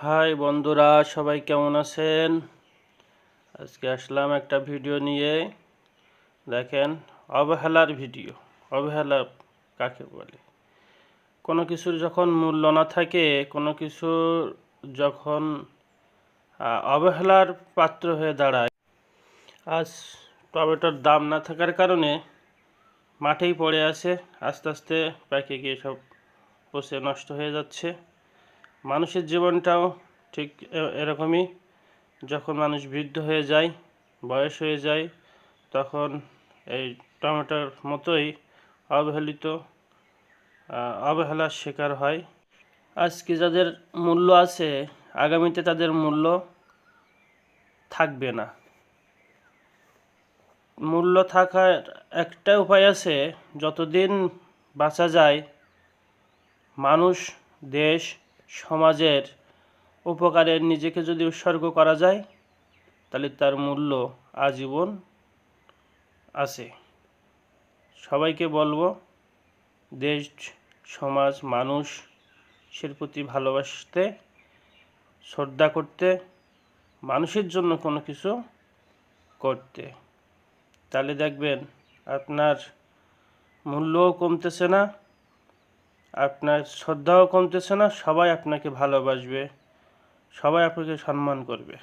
High বন্ধুরা, সবাই কেমন আছেন? আজকে আসলাম একটা ভিডিও নিয়ে। দেখেন, অবহেলার ভিডিও। অবহেলা কাকে বলে? কোনো কিছুর যখন মূল্য না থাকে, কোনো কিছু যখন অবহেলার পাত্র হয়ে দাঁড়ায়, আজ টমেটোর দাম না থাকার কারণে মাঠেই পড়ে আছে। আস্তে আস্তে পেকে গিয়ে সব পচে নষ্ট হয়ে যাচ্ছে। মানুষের জীবনটাও ঠিক এরকমই। যখন মানুষ বৃদ্ধ হয়ে যায়, বয়স হয়ে যায়, তখন এই টমেটোর মতোই অবহেলিত অবহেলার শিকার হয়। আজকে যাদের মূল্য আছে, আগামীতে তাদের মূল্য থাকবে না। মূল্য থাকার একটা উপায় আছে, যতদিন বাঁচা যায়, মানুষ, দেশ সমাজের উপকারে নিজেকে যদি উৎসর্গ করা যায়, তাহলে তার মূল্য আজীবন আছে। সবাইকে বলব, দেশ, সমাজ, মানুষের প্রতি ভালোবাসতে, শ্রদ্ধা করতে, মানুষের জন্য কোনো কিছু করতে। তাহলে দেখবেন আপনার মূল্যও কমতেছে না আপনার শ্রদ্ধাও কমতেছে না সবাই আপনাকে ভালোবাসবে সবাই আপনাকে সম্মান করবে।